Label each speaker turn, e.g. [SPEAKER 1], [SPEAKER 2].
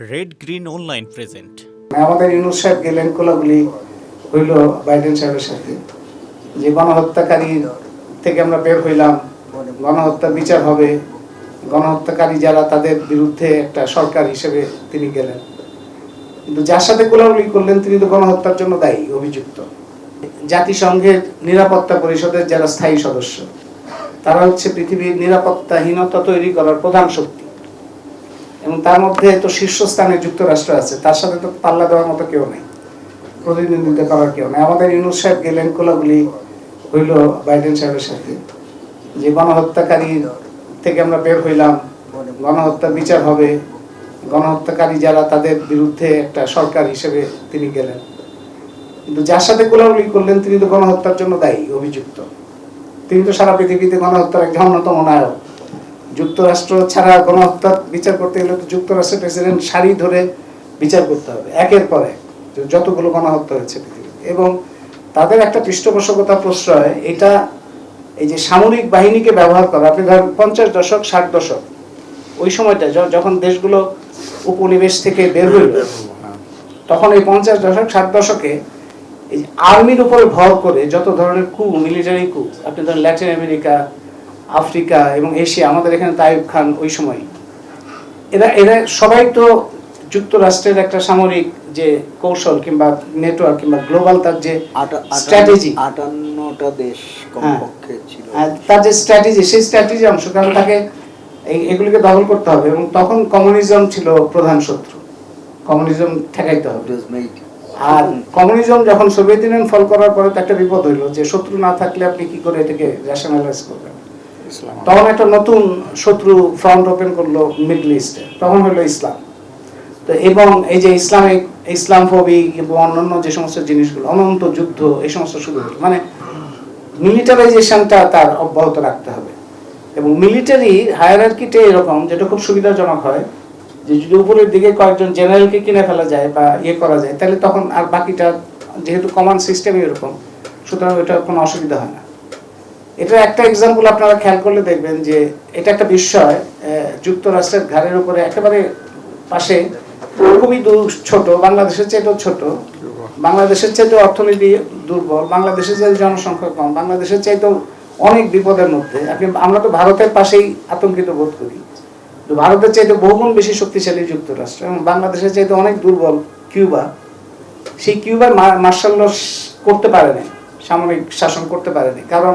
[SPEAKER 1] Red green online present
[SPEAKER 2] আমাদের ইউনুস সাহেব গেলেন কোলাগুলি হইল বাইডেন সাহেবের সাথে। যে গণহত্যাকারী থেকে আমরা বের হইলাম গণহত্যা বিচার হবে। গণহত্যাকারী যারা, তাদের বিরুদ্ধে একটা সরকার হিসেবে তিনি গেলেন। কিন্তু যার সাথে কোলাগুলি করলেন, তিনি তো গণহত্যার জন্য দায়ী, অভিযুক্ত। জাতিসংঘের নিরাপত্তা পরিষদের যারা স্থায়ী সদস্য, তারা হচ্ছে পৃথিবীর নিরাপত্তাহীনতা তৈরি করার প্রধান শক্তি। এবং তার মধ্যে তো শীর্ষস্থানে যুক্তরাষ্ট্র আছে, তার সাথে তো পাল্লা দেওয়ার মতো কেউ নেই প্রতিদ্বন্দ্বিতা করার কেউ নেই। আমাদের ইউনুস সাহেব গেলেন কোলাগুলি হইল বাইডেন সাহেবের সাথে। যে গণহত্যাকারী থেকে আমরা বের হইলাম গণহত্যা বিচার হবে। গণহত্যাকারী যারা তাদের বিরুদ্ধে একটা সরকার হিসেবে তিনি গেলেন। কিন্তু যার সাথে কোলাগুলি করলেন, তিনি তো গণহত্যার জন্য দায়ী, অভিযুক্ত। তিনি তো সারা পৃথিবীতে গণহত্যার একজন অন্যতম নায়ক। যুক্তরাষ্ট্র ছাড়া গণহত্যা বিচার করতে গেলে তো যুক্তরাষ্ট্রের প্রেসিডেন্ট সারি ধরে বিচার করতে হবে একের পর এক যতগুলো গণহত্যা হয়েছে পৃথিবীতে। এবং তাদের একটা পৃষ্ঠপোষকতা প্রশ্রয় এটা এই যে সামরিক বাহিনীকে ব্যবহার করা আপনি ধরেন পঞ্চাশ দশক ষাট দশক ওই সময়টা যখন দেশগুলো উপনিবেশ থেকে বের হইল তখন এই পঞ্চাশ দশক ষাট দশকে এই আর্মির উপরে ভর করে যত ধরনের কু মিলিটারি কু আপনি ধরেন ল্যাটিন আমেরিকা আফ্রিকা এবং এশিয়া আমাদের এখানে তাইব খান ওই সময়। এরা এরা সবাই তো যুক্তরাষ্ট্রের একটা সামরিক যে কৌশল কিংবা নেটওয়ার্ক কিংবা গ্লোবাল তার যে স্ট্র্যাটেজি।
[SPEAKER 3] আটান্নটা দেশ কমপক্ষে ছিল।
[SPEAKER 2] তার যে স্ট্র্যাটেজি সেই স্ট্র্যাটেজি অংশ কারণ তাকে এই এগুলিকে দখল করতে হবে এবং তখন কমিউনিজম ছিল প্রধান শত্রু। কমিউনিজম ঠেকাইতে হবে. আর কমিউনিজম যখন সোভিয়েত ইউনিয়ন ফল করার পরে তো একটা বিপদ হইল যে শত্রু না থাকলে আপনি কি করে এটাকে রেশনালাইজ করবেন? তখন একটা নতুন শত্রু ফ্রন্ট ওপেন করল মিডল ইস্টে তখন হলো ইসলাম। তো এবং এই যে ইসলামিক ইসলাম ফবি এবং অন্যান্য যে সমস্ত জিনিসগুলো, অনন্ত যুদ্ধ, এই সমস্ত শুরু হলো। মানে মিলিটারাইজেশনটা তার অব্যাহত রাখতে হবে। এবং মিলিটারি হায়ারার্কিতে এরকম যেটা খুব সুবিধাজনক হয়, যে যদি উপরের দিকে কয়েকজন জেনারেলকে কিনে ফেলা যায় বা ইয়ে করা যায়, তাহলে তখন আর বাকিটা যেহেতু কমান্ড সিস্টেমই এরকম, সুতরাং এটা কোনো অসুবিধা হয় না। এটা একটা এক্সাম্পল আপনারা খেয়াল করলে দেখবেন যে এটা একটা বিষয় যুক্তরাষ্ট্রের ঘাড়ের উপরে একেবারে পাশে খুবই ছোট, বাংলাদেশের চাইতেও ছোট, বাংলাদেশের চাইতে অর্থনীতি দুর্বল, বাংলাদেশের চাইতে জনসংখ্যা কম, বাংলাদেশের চাইতেও অনেক বিপদের মধ্যে। আপনি, আমরা তো ভারতের পাশেই আতঙ্কিত বোধ করি। তো ভারতের চাইতে বহুগুণ বেশি শক্তিশালী যুক্তরাষ্ট্র, এবং বাংলাদেশের চাইতে অনেক দুর্বল কিউবা। সেই কিউবার মার্শাল করতে পারেনি, সামরিক শাসন করতে পারেনি, কারণ